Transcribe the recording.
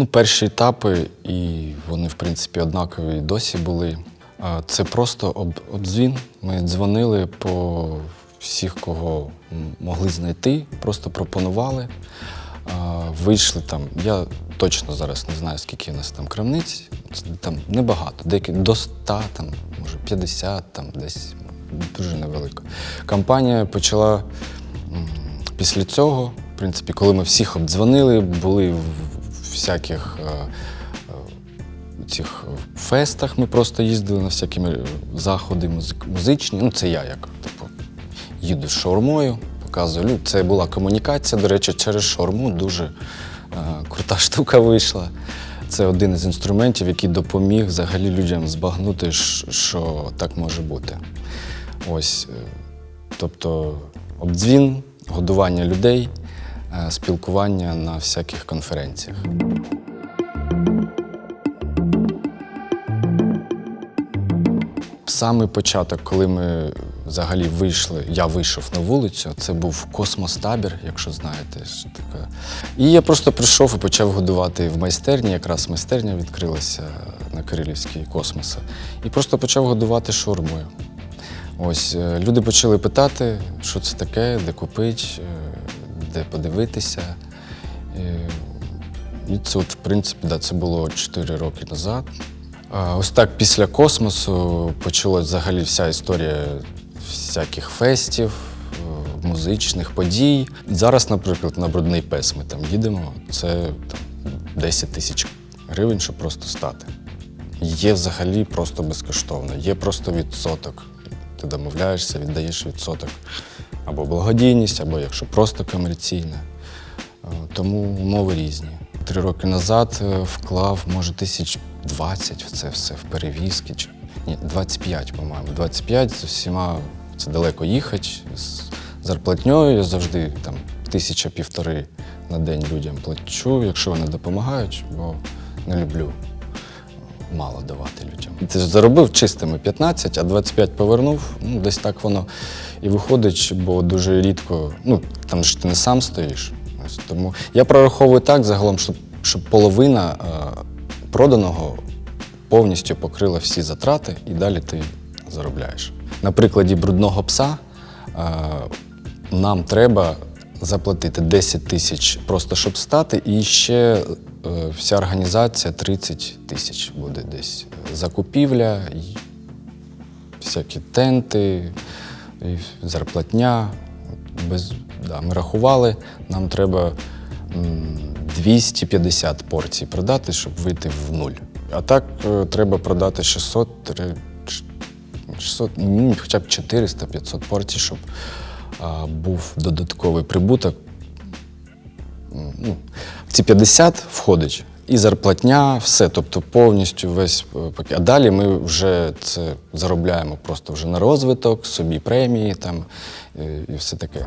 Ну, перші етапи, і вони, в принципі, однакові досі були. Це просто об- обдзвін. Ми дзвонили по всіх, кого могли знайти, просто пропонували. Вийшли там. Я точно зараз не знаю, скільки у нас там крамниць. Там небагато, деякі до 100, там, може 50, там десь дуже невелико. Компанія почала після цього, в принципі, коли ми всіх обдзвонили, були всяких е, е, цих фестах, ми просто їздили на всякі заходи музичні. Ну, це я як типу, їду з шаурмою, показую. Це була комунікація. До речі, через шаурму дуже е, крута штука вийшла. Це один із інструментів, який допоміг взагалі людям збагнути, що так може бути. Ось, тобто обдзвін, годування людей, спілкування на всяких конференціях. Самий початок, коли ми взагалі вийшли, я вийшов на вулицю, це був космостабір, якщо знаєте. що таке. І я просто прийшов і почав годувати в майстерні. Якраз майстерня відкрилася на Кирилівській космоса. І просто почав годувати шаурмою. Ось е, люди почали питати, що це таке, де купити, е, де подивитися. Е, І це, от, в принципі, да, це було 4 роки назад. Ось так після космосу почалась взагалі вся історія всяких фестів, е, музичних подій. Зараз, наприклад, на Брудний пес ми там їдемо. Це там, 10 тисяч гривень, щоб просто стати. Є взагалі просто безкоштовно, є просто відсоток. Ти домовляєшся, віддаєш відсоток. Або благодійність, або якщо просто комерційне. Е, Тому умови різні. Три роки назад е, вклав, може, тисяч 20 в це все, в перевізки. Чи... Ні, 25, по-моєму. 25 з усіма це далеко їхати. З зарплатньою я завжди там тисяча півтори на день людям плачу, якщо вони допомагають, бо не люблю мало давати людям. Ти заробив чистими 15, а 25 повернув. Ну, десь так воно і виходить, бо дуже рідко, ну там ж ти не сам стоїш. Ось тому я прораховую так загалом, щоб, щоб половина е, проданого повністю покрила всі затрати, і далі ти заробляєш. На прикладі брудного пса е, нам треба заплатити 10 тисяч просто щоб стати, і ще вся організація 30 тисяч буде десь. Закупівля, всякі тенти, зарплатня. Без, да, ми рахували, нам треба 250 порцій продати, щоб вийти в нуль. А так е, треба продати 600, 600 ну, хоча б 400-500 порцій, щоб був додатковий прибуток. Ну, ці 50 входить і зарплатня, все, тобто повністю весь е, пакет. А далі ми вже це заробляємо просто вже на розвиток, собі премії там е, і все таке.